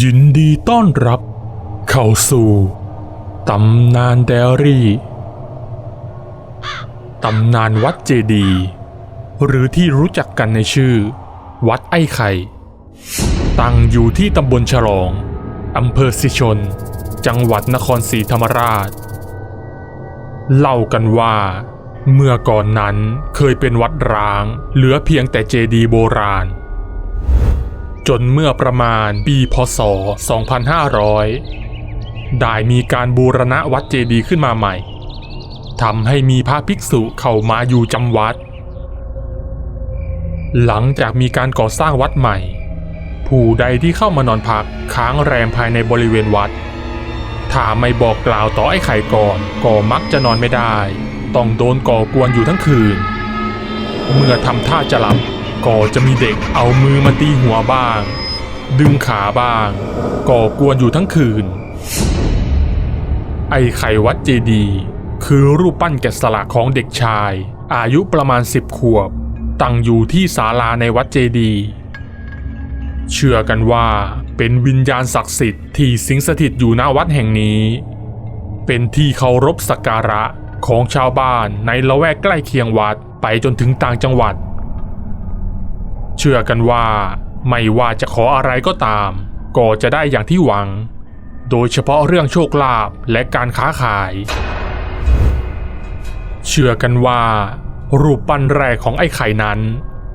ยินดีต้อนรับ เข้าสู่ตำนานเดรี่ตำนานวัดเจดี หรือที่รู้จักกันในชื่อ วัดไอ้ไข่ ตั้งอยู่ที่ตำบลฉลอง อำเภอสิชน จังหวัดนครศรีธรรมราช เล่ากันว่า เมื่อก่อนนั้นเคยเป็นวัดร้าง เหลือเพียงแต่เจดีโบราณ จนเมื่อประมาณปีพศ 2500 ได้มีการบูรณะวัดเจดีย์ขึ้นมาใหม่ทำให้มีพระภิกษุเข้ามาอยู่จำวัด หลังจากมีการก่อสร้างวัดใหม่ ผู้ใดที่เข้ามานอนพักค้างแรมภายในบริเวณวัด ถ้าไม่บอกกล่าวต่อไอ้ไข่ก่อนก็มักจะนอนไม่ได้ ต้องโดนก่อกวนอยู่ทั้งคืน เมื่อทำท่าจะหลับ ก็จะมีเด็กเอามือมาตีหัวบ้าง ดึงขาบ้าง ก่อกวนอยู่ทั้งคืน ไอ้ไข่วัดเจดี คือรูปปั้นแกะสลักของเด็กชาย อายุประมาณสิบขวบ ตั้งอยู่ที่ศาลาในวัดเจดี เชื่อกันว่าเป็นวิญญาณศักดิ์สิทธิ์ที่สิงสถิตอยู่ณวัดแห่งนี้ เป็นที่เคารพสักการะของชาวบ้านในละแวกใกล้เคียงวัดไปจนถึงต่างจังหวัด เชื่อกันว่า ไม่ว่าจะขออะไรก็ตาม ก็จะได้อย่างที่หวัง โดยเฉพาะเรื่องโชคลาภและการค้าขาย เชื่อกันว่า รูปปั้นแรกของไอ้ไข่นั้น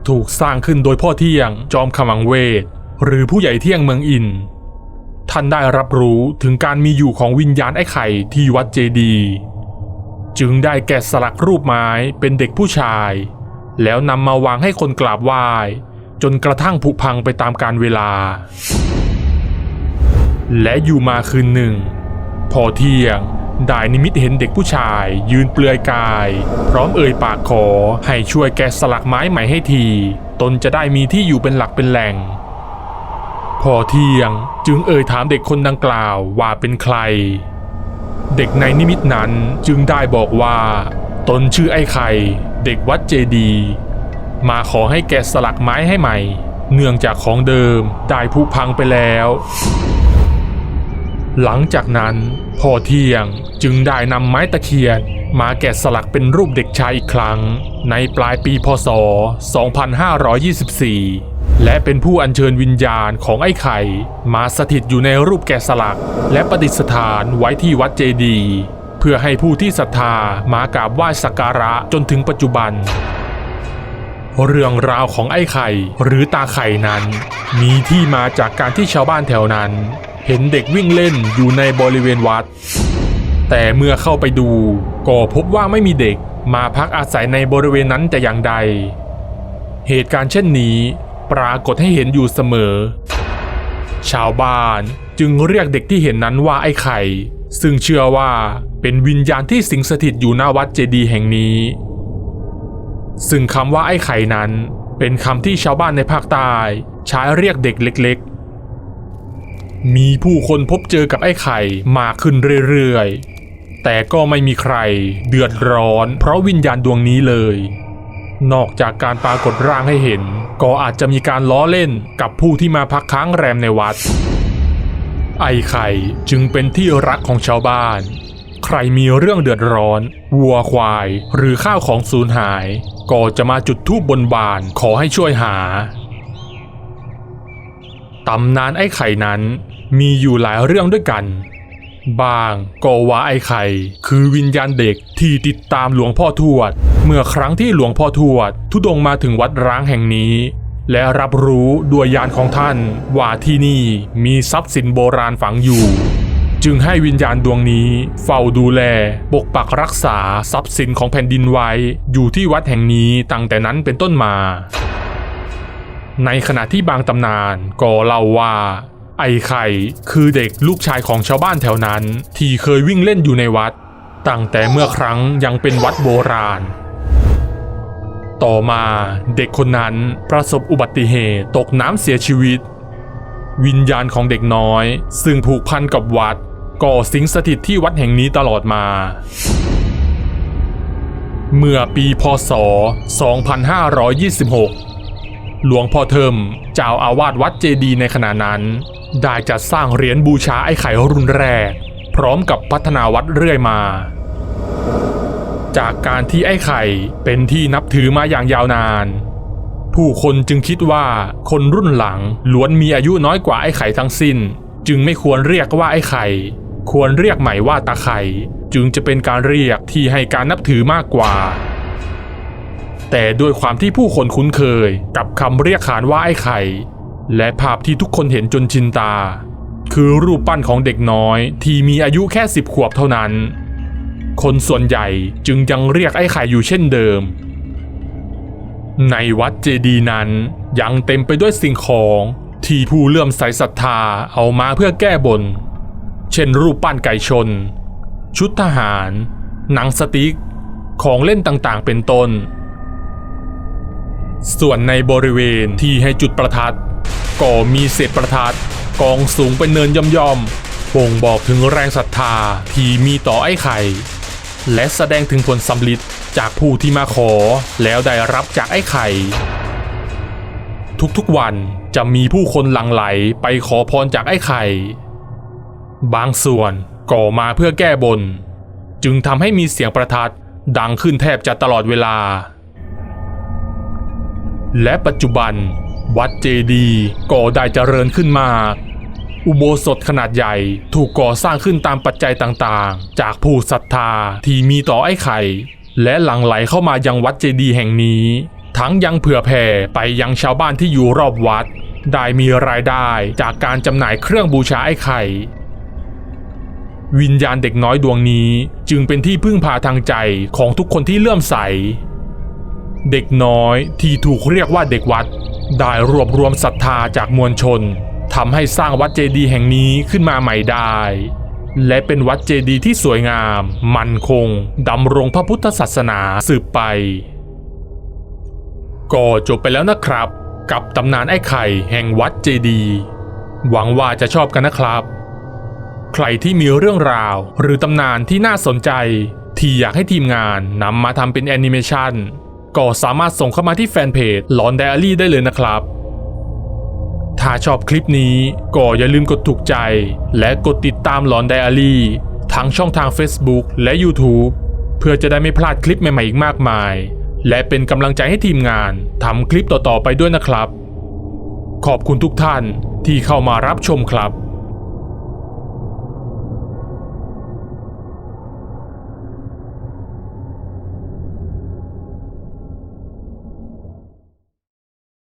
ถูกสร้างขึ้นโดยพ่อเที่ยงจอมขมังเวท หรือผู้ใหญ่เที่ยงเมืองอิน ท่านได้รับรู้ถึงการมีอยู่ของวิญญาณไอ้ไข่ที่วัดเจดีจึงได้แกะสลักรูปไม้เป็นเด็กผู้ชาย แล้วนำมาวางให้คนกราบไหว้ จนกระทั่งผุพังไปตามกาลเวลา และอยู่มาคืนหนึ่ง พอเที่ยงได้นิมิตเห็นเด็กผู้ชาย ยืนเปลือยกาย พร้อมเอ่ยปากขอให้ช่วยแกะสลักไม้ใหม่ให้ที ตนจะได้มีที่อยู่เป็นหลักเป็นแหล่ง พอเที่ยงจึงเอ่ยถามเด็กคนดังกล่าวว่าเป็นใคร เด็กในนิมิตนั้นจึงได้บอกว่า ตนชื่อไอ้ไข่ เด็กวัดเจดีย์ มาขอให้แกะสลักไม้ให้ใหม่ เนื่องจากของเดิมได้ผุพังไปแล้ว หลังจากนั้นพ่อเที่ยงจึงได้นำไม้ตะเคียนมาแกะสลักเป็นรูปเด็กชายอีกครั้ง ในปลายปีพศ 2524 และเป็นผู้อัญเชิญวิญญาณของไอ้ไข่ มาสถิตอยู่ในรูปแกะสลัก และประดิษฐานไว้ที่วัดเจดีย์เพื่อให้ผู้ที่ศรัทธามากราบไหว้สักการะจนถึงปัจจุบัน เรื่องราวของไอ้ไข่ หรือตาไข่นั้น มีที่มาจากการที่ชาวบ้านแถวนั้น เห็นเด็กวิ่งเล่นอยู่ในบริเวณวัด แต่เมื่อเข้าไปดูก็พบว่าไม่มีเด็กมาพักอาศัยในบริเวณนั้นแต่อย่างใด เหตุการณ์เช่นนี้ปรากฏให้เห็นอยู่เสมอ ชาวบ้านจึงเรียกเด็กที่เห็นนั้นว่าไอ้ไข่ ซึ่งเชื่อว่าเป็นวิญญาณที่สิงสถิตอยู่หน้าวัดเจดีย์แห่งนี้ ซึ่งคำว่าไอ้ไข่นั้น เป็นคำที่ชาวบ้านในภาคใต้ใช้เรียกเด็กเล็กๆ มีผู้คนพบเจอกับไอ้ไข่มากขึ้นเรื่อยๆ แต่ก็ไม่มีใครเดือดร้อน เพราะวิญญาณดวงนี้เลย นอกจากการปรากฏร่างให้เห็น ก็อาจจะมีการล้อเล่นกับผู้ที่มาพักค้างแรมในวัด ไอ้ไข่จึงเป็นที่รักของชาวบ้านใครมีเรื่องเดือดร้อน วัวควาย หรือข้าวของสูญหาย ก็จะมาจุดธูปบนบานขอให้ช่วยหาตำนานไอ้ไข่นั้นมีอยู่หลายเรื่องด้วยกัน บางก็ว่าไอ้ไข่ คือวิญญาณเด็กที่ติดตามหลวงพ่อทวด เมื่อครั้งที่หลวงพ่อทวด ทุดงมาถึงวัดร้างแห่งนี้ และรับรู้ด้วยญาณของท่านว่าที่นี่มีทรัพย์สินโบราณฝังอยู่ จึงให้วิญญาณดวงนี้ เฝ้าดูแล ปกปักรักษาทรัพย์สินของแผ่นดินไว้ อยู่ที่วัดแห่งนี้ตั้งแต่นั้นเป็นต้นมา ในขณะที่บางตำนานก็เล่าว่าไอ้ไข่คือเด็กลูกชายของชาวบ้านแถวนั้น ที่เคยวิ่งเล่นอยู่ในวัด ตั้งแต่เมื่อครั้งยังเป็นวัดโบราณ ต่อมาเด็กคนนั้นประสบอุบัติเหตุตกน้ำเสียชีวิต วิญญาณของเด็กน้อย ซึ่งผูกพันกับวัด ก็สิงสถิตที่วัดแห่งนี้ตลอดมา เมื่อปีพศ 2526 หลวงพ่อเทิมเจ้าอาวาสวัดเจดีในขณะนั้น ได้จัดสร้างเหรียญบูชาไอ้ไข่รุ่นแรก พร้อมกับพัฒนาวัดเรื่อยมา จากการที่ไอ้ไข่เป็นที่นับถือมาอย่างยาวนาน ผู้คนจึงคิดว่าคนรุ่นหลังล้วนมีอายุน้อยกว่าไอ้ไข่ทั้งสิ้นจึงไม่ควรเรียกว่าไอ้ไข่ ควรเรียกใหม่ว่าตาไข่จึงจะเป็นการเรียกที่ให้การนับถือมากกว่า แต่ด้วยความที่ผู้คนคุ้นเคยกับคำเรียกขานว่าไอ้ไข่ และภาพที่ทุกคนเห็นจนชินตา คือรูปปั้นของเด็กน้อยที่มีอายุแค่สิบขวบเท่านั้น คนส่วนใหญ่จึงยังเรียกไอ้ไข่อยู่เช่นเดิมในวัดเจดีนั้นยังเต็มไปด้วยสิ่งของที่ผู้เลื่อมใสศรัทธาเอามาเพื่อแก้บน ช่นรูปปั้นไก่ชน ชุดทหาร หนังสติ๊ก ของเล่นต่างๆ เป็นต้น ส่วนในบริเวณที่ให้จุดประทัด ก็มีเศษประทัดกองสูงเป็นเนินย่อมๆบ่งบอกถึงแรงศรัทธาที่มีต่อไอ้ไข่ และแสดงถึงผลสำลิดจากผู้ที่มาขอแล้วได้รับจากไอ้ไข่ ทุกๆวันจะมีผู้คนหลั่งไหลไปขอพรจากไอ้ไข่ บางส่วนก่อมาเพื่อแก้บน จึงทำให้มีเสียงประทัดดังขึ้นแทบจะตลอดเวลา และปัจจุบัน วัดเจดีก่อได้เจริญขึ้นมากอุโบสถขนาดใหญ่ถูกก่อสร้างขึ้นตามปัจจัยต่างๆ จากผู้ศรัทธาที่มีต่อไอ้ไข่ และหลั่งไหลเข้ามายังวัดเจดีย์แห่งนี้ ทั้งยังเผื่อแผ่ไปยังชาวบ้านที่อยู่รอบวัด ได้มีรายได้จากการจำหน่ายเครื่องบูชาไอ้ไข่ วิญญาณเด็กน้อยดวงนี้จึงเป็นที่พึ่งพาทางใจของทุกคนที่เลื่อมใส เด็กน้อยที่ถูกเรียกว่าเด็กวัด ได้รวบรวมศรัทธาจากมวลชนทำให้สร้างวัดเจดีย์แห่งนี้ขึ้นมาใหม่ได้ และเป็นวัดเจดีย์ที่สวยงาม มั่นคงดำรงพระพุทธศาสนาสืบไป ก็จบไปแล้วนะครับ กับตำนานไอ้ไข่แห่งวัดเจดีย์หวังว่าจะชอบกันนะครับ ใครที่มีเรื่องราว หรือตำนานที่น่าสนใจ ที่อยากให้ทีมงานนำมาทำเป็นแอนิเมชันก็สามารถส่งเข้ามาที่แฟนเพจหลอนไดอารี่ได้เลยนะครับ ถ้าชอบคลิปนี้ก็อย่าลืมกดถูกใจ และกดติดตามหลอนไดอารี่ทั้งช่องทาง Facebook และ YouTube เพื่อจะได้ไม่พลาดคลิปใหม่ๆอีกมากมาย และเป็นกำลังใจให้ทีมงานทำคลิปต่อๆไปด้วยนะครับ ขอบคุณทุกท่านที่เข้ามารับชมครับ